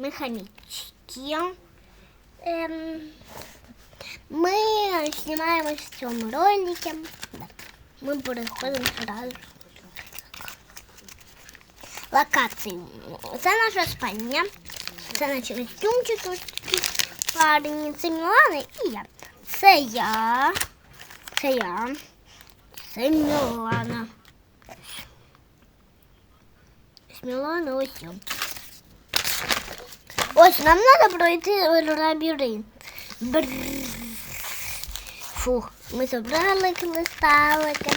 ми хомячки. Ем, ми знімаємось в цьому ролике. Да. Ми переходимо сразу. Локацію. Це наша спальня. Це наші костюмчики ось такі парні. Це Мілана і я. Це я. Це я. Це Мілана. Ось Мілана ось я. Ось нам треба пройти лабіринт. Бррр. Фух, ми забрали кристалики.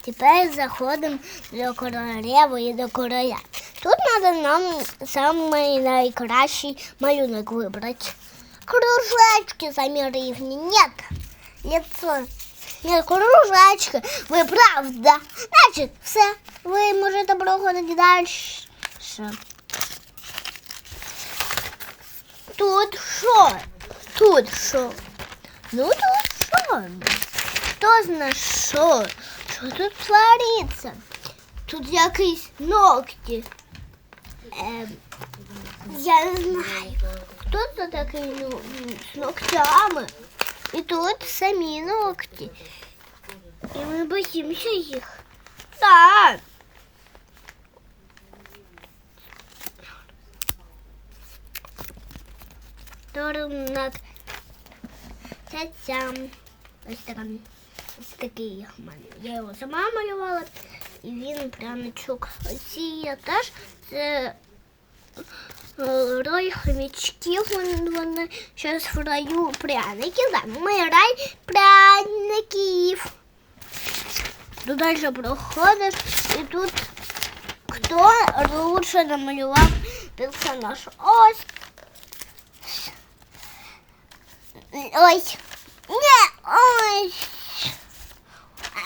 Тепер заходимо до королеви і до короля. Тут треба нам самий найкращий малюнок вибрати. Кружечки самі рівні. Нет. Лицо. Нет, кружечки. Ви правда. Значить, все. Ви можете проходити далі. Тут що? Тут що? Ну тут що? Хто знає що? Що тут твориться? Тут якісь ногті. Ем, я не знаю. Хто це такий ну, з ногтями? І тут самі ногті. І ми боїмося їх. Так. Торунок. Це ця. Ось. Ось такий в. Я його сама малювала. І він пряничок. Оці я теж. Це е, рой хомячків. Вон- Вони зараз в раю пряників. Да, ми рай пряників. Тут далі проходиш і тут хто лучше намалював персонаж. Ось. Ой. Не, ой.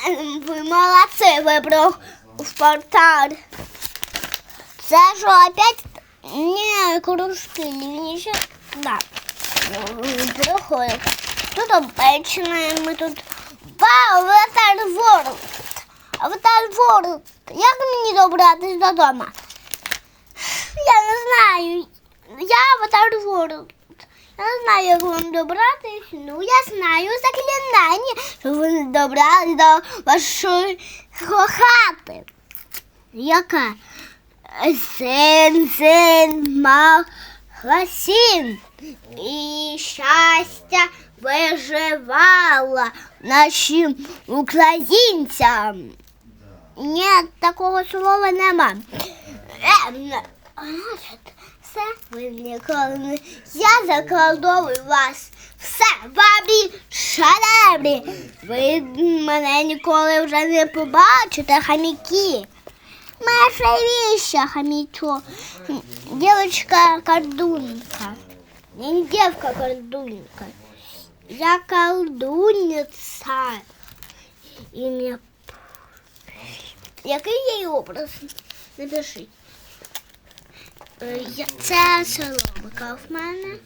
Ем, Ви молодці, вибрав в портал. Це що, опять? Не, кружки, він ще... Да. М, Проходить. Тут обичне, ми тут... Вау, Аватар Ворлд. Аватар Ворлд. Як мені добратися додому? Я не знаю. Я Аватар Ворлд. Я знаю, як вам добратися. Ну, я знаю заклинання, щоб ви добрали до вашої хати. Яка? Син, син, магазин. І щастя виживала нашим українцям. Ні, такого слова нема. Ем, значить, все, ви ніколи не... Я заколдовую вас. Все, бабі шалебрі. Ви мене ніколи вже не побачите, хаміки. Маша веща, хомячок. Девочка колдунка. Я не девка колдунка. Я колдунница. І мне... Який її образ? Напиши. Е, Це соломика в мене.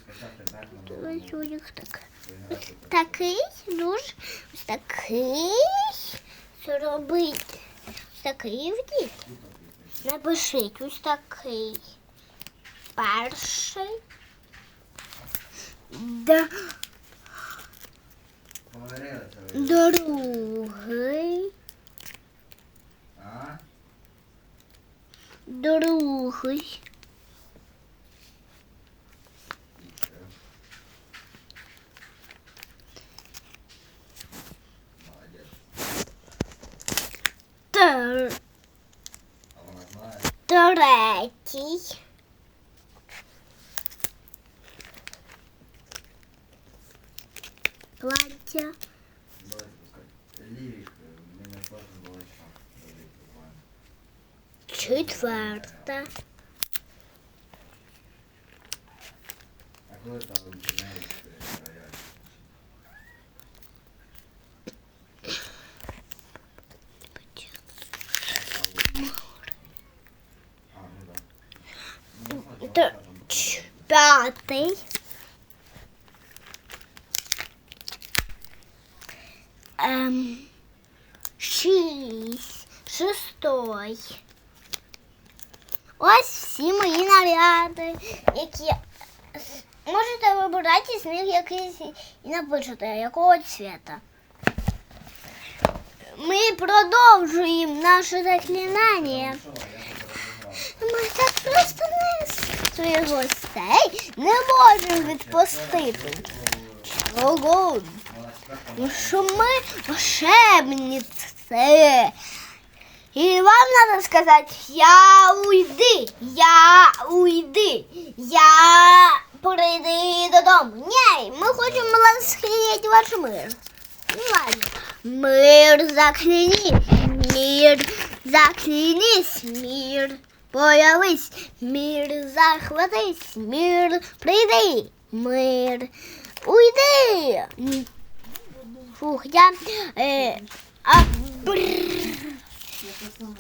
Ось такий дуже. Ось такий. Зробити. Ось такий вдіть. Напишіть ось такий. Перший. Да, другий. Другий. Давай, буквально. Четверта. А коли там в інтернеті рояль? А, ну да Ну, смотри, Т- там ч- П'ятий. Ем, шість. Шестой. Ось всі мої наряди, які Можете вибирати з них якийсь і напишете, якого цвіта. Ми продовжуємо наше заклинання. Ну що, я тебе розіграв. Ми так просто не своїх гостей не можемо відпустити. Чого? Ну що ми волшебниці. І вам треба сказати, я уйди, я уйди, я прийди додому. Ні, ми хочемо розхилити ваш мир. Ну ладно. Мир заклянись, мир заклянись, мир появись, мир захватись, мир прийди, мир уйди. Фух, я... Е, а, бррр.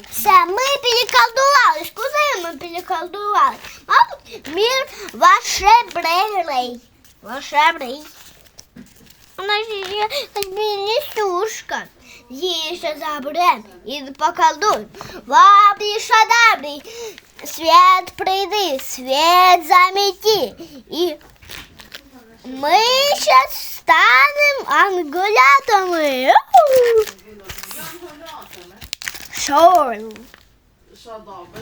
Все, ми переколдувались. Куди ми переколдувались? Мабуть, мір волшебний. Волшебний. Вона ж є як несушка. Її ще заберем і поколдуй. Вабі шадабрі. Світ прийди, світ замети. І ми ще станемо ангулятами. Шоу. Що добре?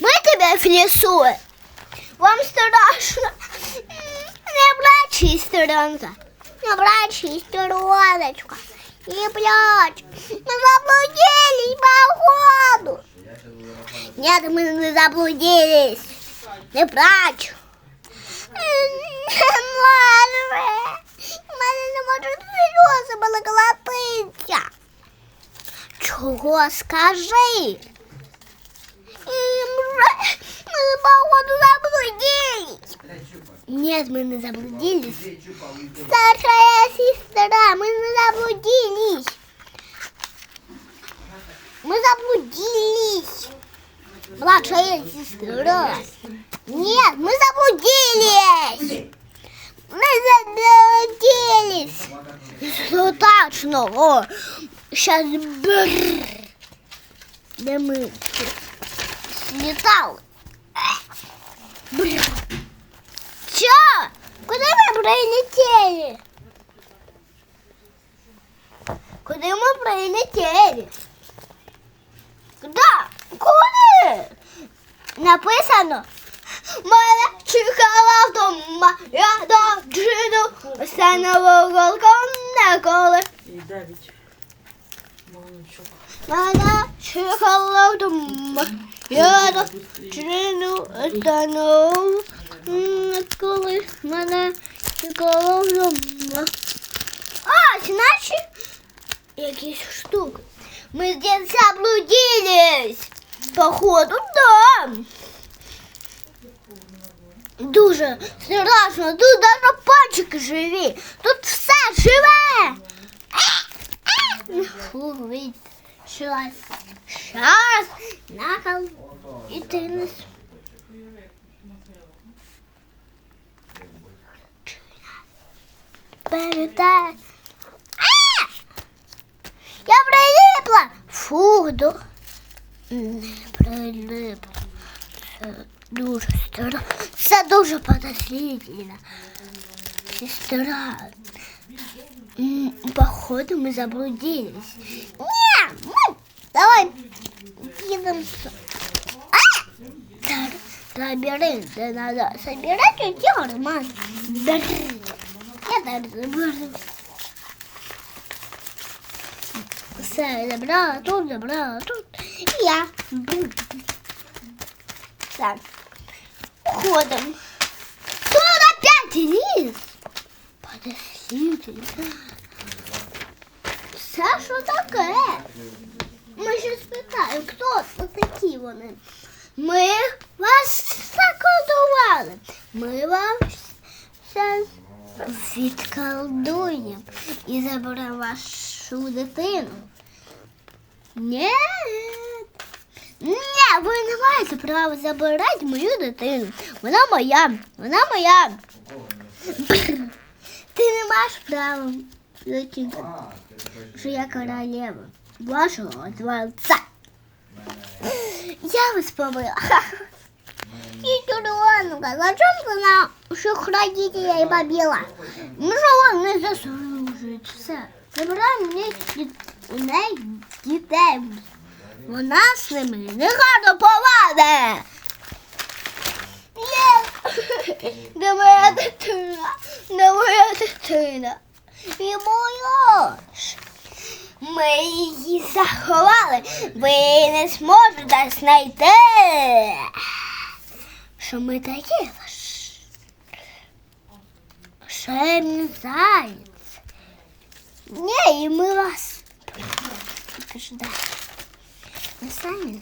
Мы тебя в лесу. Вам страшно. Не плачь, сестренка. Не плачь, сестреночка. Не плачь. Мы заблудились походу. Нет, мы не заблудились. Не плачь. У мене не можуть сльози були колотитися. Чого скажи? Мы, походу, заблудились. Нет, мы не заблудились. Старшая сестра, мы не заблудились. Мы заблудились. Младшая сестра. Нет, мы заблудились. Мы заблудились. Ну точно. О, сейчас бррр. Де ми слітали. Бррр. Чё? Куда мы прилетели? Куда мы прилетели? Куда? Куди? Написано. Мене чекала вдома, я дочину, все на вуголком не коли. І дев'ять. Молодчук. Мене чекала вдома, я дочину, стану, не коли мене чекала вдома. А, значить, якісь штуки. Ми здесь заблудились. Походу, да. Дуже страшно. Тут даже пальчики живі. Тут все живе. Фух, вийде. Щас. Щас. Нахал. І ти не Передай. А! Я прилипла. Фух, до... Не прилипла. Це дуже стара. Це дуже подозрительно. Сестра. Походу, мы заблудились. Не, ну, давай едем. А! Лабиринт, надо собирать так заберу. Все, забрала тут, забрала тут. І я. Так. Уходим. Тут опять ліс. Подождите. Це що таке? Ми ще спитаємо, хто це такі вони. Ми вас закодували. Ми вам все Відколдуємо і заберемо вашу дитину. Ні. Ні, ви не маєте права забирати мою дитину. Вона моя. Вона моя. Ти не маєш права. А, що я королева вашого дворця. Я вас побила. Червону. Мамка, зачем ты нам всех родителей побила? Ну що вони заслужують все. Забирай мені у неї дітей. Вона з ними негарно поваде. Є. Де моя дитина? Де моя дитина? І моя ж. Ми її заховали. Ви не зможете знайти. Що ми такі ваш? Шемний заяць. Ні, і ми вас підождали. Ви самі не